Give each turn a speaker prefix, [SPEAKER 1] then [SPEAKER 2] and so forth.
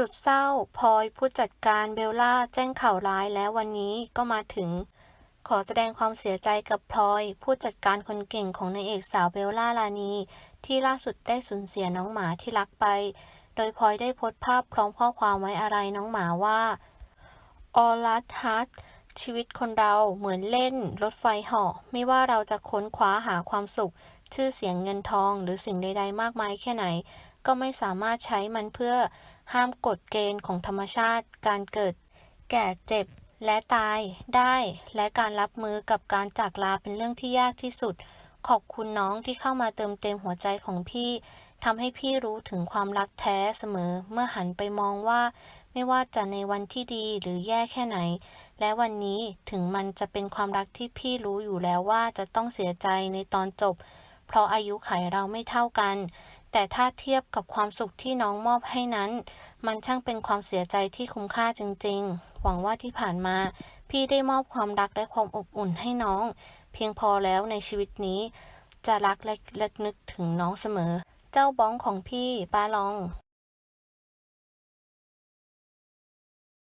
[SPEAKER 1] สุดเศร้าพลอยผู้จัดการเบลล่าแจ้งข่าวร้ายแล้ววันนี้ก็มาถึง ขอแสดงความเสียใจกับพลอย ผู้จัดการคนเก่งของนางเอกสาวเบลล่าลานี ที่ล่าสุดได้สูญเสียน้องหมาที่รักไป โดยพลอยได้โพสต์ภาพพร้อมข้อความไว้อะไรน้องหมาว่าออลัสฮัตชีวิตคนเราเหมือนเล่น รถไฟเหาะไม่ว่าเราจะค้นคว้าหาความสุข ชื่อเสียงเงินทองหรือสิ่งใด ๆ มากมายแค่ไหน ก็ไม่สามารถใช้มันเพื่อห้ามกฎเกณฑ์ของธรรมชาติ การเกิด แก่เจ็บ และตายได้ และการรับมือกับการจากลาเป็นเรื่องที่ยากที่สุด ขอบคุณน้องที่เข้ามาเติมเต็มหัวใจของพี่ทำให้พี่รู้ถึงความรักแท้เสมอ เมื่อหันไปมองว่า ไม่ว่าจะในวันที่ดีหรือแย่แค่ไหน และวันนี้ถึงมันจะเป็นความรักที่พี่รู้อยู่แล้วว่าจะต้องเสียใจในตอนจบ เพราะอายุไขเราไม่เท่ากัน แต่ถ้าเทียบกับความสุขที่น้องมอบให้นั้น มันช่างเป็นความเสียใจที่คุ้มค่าจริงๆ หวังว่าที่ผ่านมา พี่ได้มอบความรักและความอบอุ่นให้น้อง เพียงพอแล้วในชีวิตนี้ จะรักและและนึกถึงน้องเสมอ เจ้าบ้องของพี่ป้าลอง